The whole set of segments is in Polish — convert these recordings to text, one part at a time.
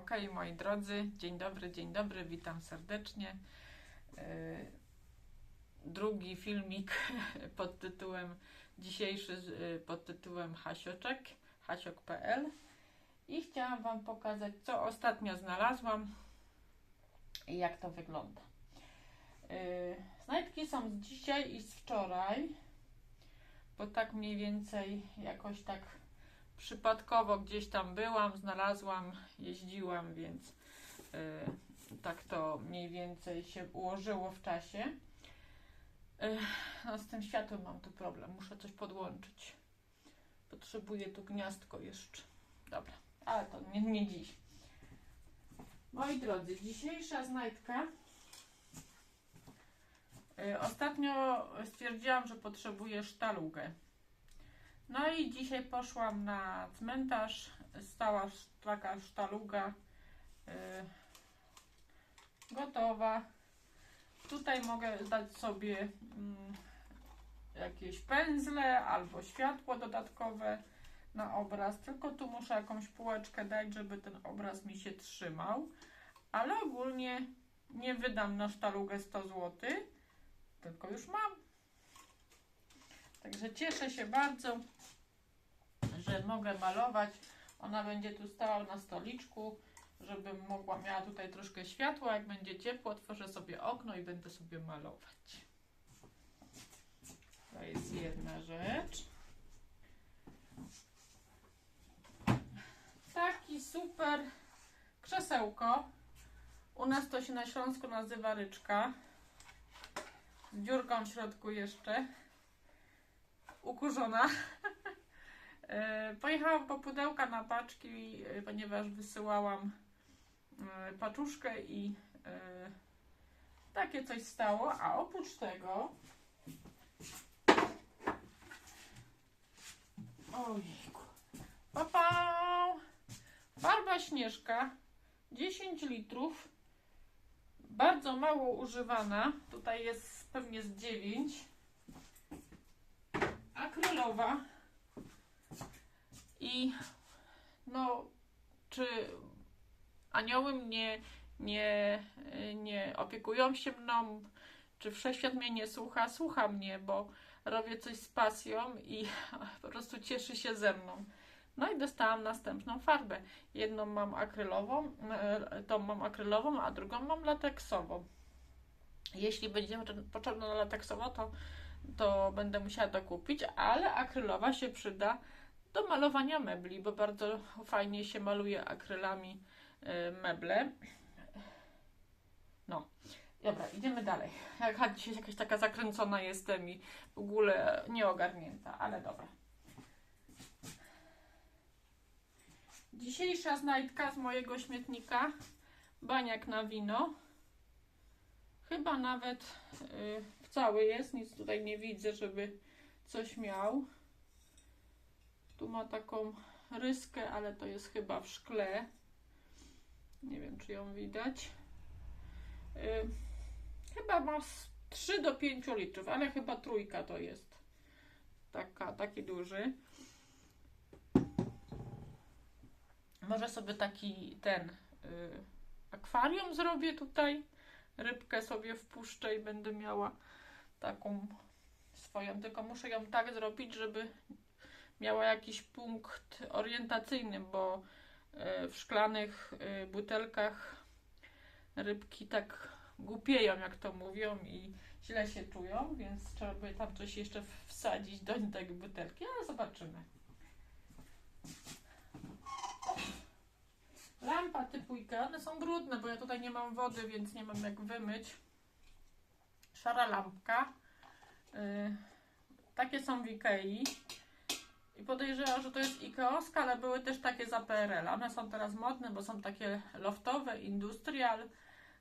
Ok, moi drodzy, dzień dobry, dzień dobry, witam serdecznie. Yy, Drugi filmik pod tytułem, dzisiejszy yy, pod tytułem Hasioczek, hasiok.pl i chciałam Wam pokazać, co ostatnio znalazłam i jak to wygląda. Yy, Znajdki są z dzisiaj i z wczoraj, bo tak mniej więcej jakoś tak przypadkowo gdzieś tam byłam, znalazłam, jeździłam, więc y, tak to mniej więcej się ułożyło w czasie. Y, no z tym światłem mam tu problem, muszę coś podłączyć. Potrzebuję tu gniazdko jeszcze. Dobra, ale to nie, nie dziś. Moi drodzy, dzisiejsza znajdka. Y, Ostatnio stwierdziłam, że potrzebuję sztalugę. No i dzisiaj poszłam na cmentarz. Stała taka sztaluga y, gotowa. Tutaj mogę dać sobie mm, jakieś pędzle albo światło dodatkowe na obraz. Tylko tu muszę jakąś półeczkę dać, żeby ten obraz mi się trzymał. Ale ogólnie nie wydam na sztalugę 100 zł, tylko już mam. Także cieszę się bardzo, mogę malować. Ona będzie tu stała na stoliczku, żebym mogła, miała tutaj troszkę światła. Jak będzie ciepło, otworzę sobie okno i będę sobie malować. To jest jedna rzecz. Taki super krzesełko. U nas to się na Śląsku nazywa ryczka. Z dziurką w środku jeszcze ukurzona. E, Pojechałam po pudełka na paczki, e, ponieważ wysyłałam e, paczuszkę i takie coś stało. A oprócz tego. Ojejku. Papa! Farba śnieżka 10 litrów. Bardzo mało używana. Tutaj jest pewnie z 9 akrylowa i no czy anioły mnie nie, nie opiekują się mną, czy wszechświat mnie nie słucha, słucha mnie, bo robię coś z pasją i po prostu cieszy się ze mną. No i dostałam następną farbę. Jedną mam akrylową, e, tą mam akrylową, a drugą mam lateksową. Jeśli będzie potrzebna lateksowa, to to będę musiała dokupić, ale akrylowa się przyda do malowania mebli, bo bardzo fajnie się maluje akrylami y, meble. No, dobra, idziemy dalej. Jak dzisiaj jakaś taka zakręcona jestem i w ogóle nieogarnięta, ale dobra. Dzisiejsza znajdka z mojego śmietnika, baniak na wino. Chyba nawet y, cały jest, nic tutaj nie widzę, żeby coś miał. Tu ma taką ryskę, ale to jest chyba w szkle. Nie wiem, czy ją widać. Chyba ma z 3 do 5 litrów, ale chyba trójka to jest. Taka, taki duży. Może sobie taki ten y, akwarium zrobię tutaj. Rybkę sobie wpuszczę i będę miała taką swoją, tylko muszę ją tak zrobić, żeby miała jakiś punkt orientacyjny, bo e, w szklanych e, butelkach rybki tak głupieją, jak to mówią i źle się czują, więc trzeba by tam coś jeszcze wsadzić do tej butelki, ale zobaczymy. Lampa typu IKEA, one są brudne, bo ja tutaj nie mam wody, więc nie mam jak wymyć szara lampka. Yy, takie są w Ikei. I podejrzewam, że to jest Ikeowska, ale były też takie za PRL. One są teraz modne, bo są takie loftowe, industrial.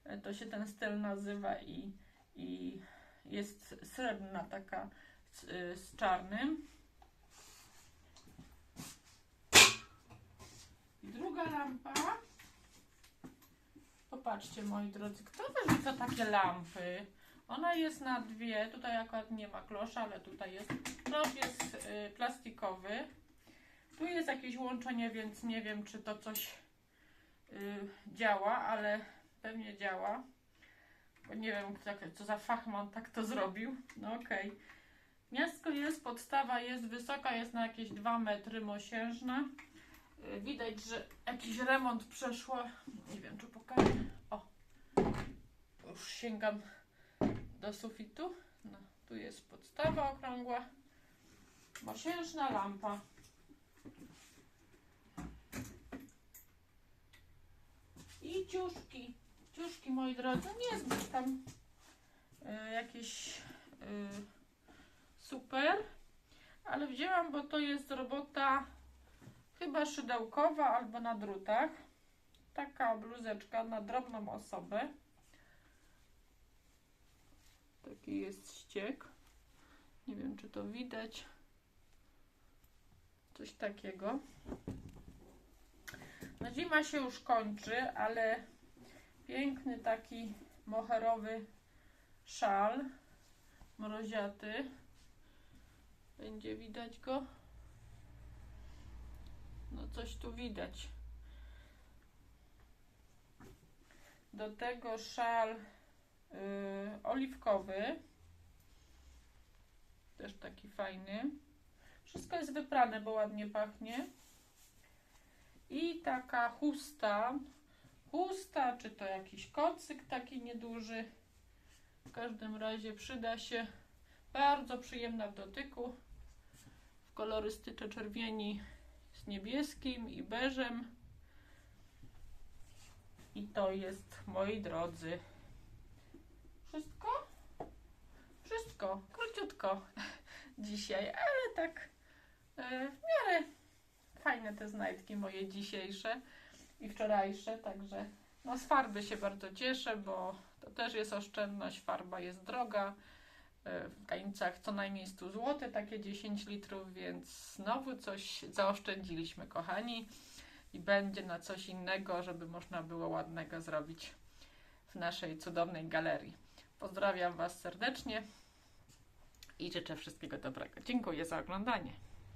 Yy, to się ten styl nazywa i, i jest srebrna taka z, yy, z czarnym. I druga lampa. Popatrzcie moi drodzy, kto wyrzuca takie lampy? Ona jest na dwie, tutaj akurat nie ma klosza, ale tutaj jest. Klosz jest y, plastikowy. Tu jest jakieś łączenie, więc nie wiem, czy to coś y, działa, ale pewnie działa. Bo nie wiem, co za fachman tak to zrobił. No okej. Miastko jest, podstawa jest wysoka, jest na jakieś 2 metry mosiężna. Y, Widać, że jakiś remont przeszło. Nie wiem, czy pokażę. O, już sięgam do sufitu. No, tu jest podstawa okrągła. Mosiężna lampa. I ciuszki. Ciuszki, moi drodzy, nie zbyt tam y, jakieś y, super, ale wzięłam, bo to jest robota chyba szydełkowa albo na drutach. Taka bluzeczka na drobną osobę. Taki jest ściek. Nie wiem, czy to widać. Coś takiego. No zima się już kończy, ale piękny taki moherowy szal mroziaty. Będzie widać go? No coś tu widać. Do tego szal yy, oliwkowy. Też taki fajny. Wszystko jest wyprane, bo ładnie pachnie. I taka chusta. Chusta, czy to jakiś kocyk taki nieduży. W każdym razie przyda się. Bardzo przyjemna w dotyku. W kolorystyce czerwieni z niebieskim i beżem. I to jest, moi drodzy, wszystko? Wszystko, króciutko dzisiaj, ale tak e, w miarę fajne te znajdki moje dzisiejsze i wczorajsze, także no z farby się bardzo cieszę, bo to też jest oszczędność, farba jest droga, e, w granicach co najmniej 100 zł, takie 10 litrów, więc znowu coś zaoszczędziliśmy, kochani i będzie na coś innego, żeby można było ładnego zrobić w naszej cudownej galerii. Pozdrawiam Was serdecznie i życzę wszystkiego dobrego. Dziękuję za oglądanie.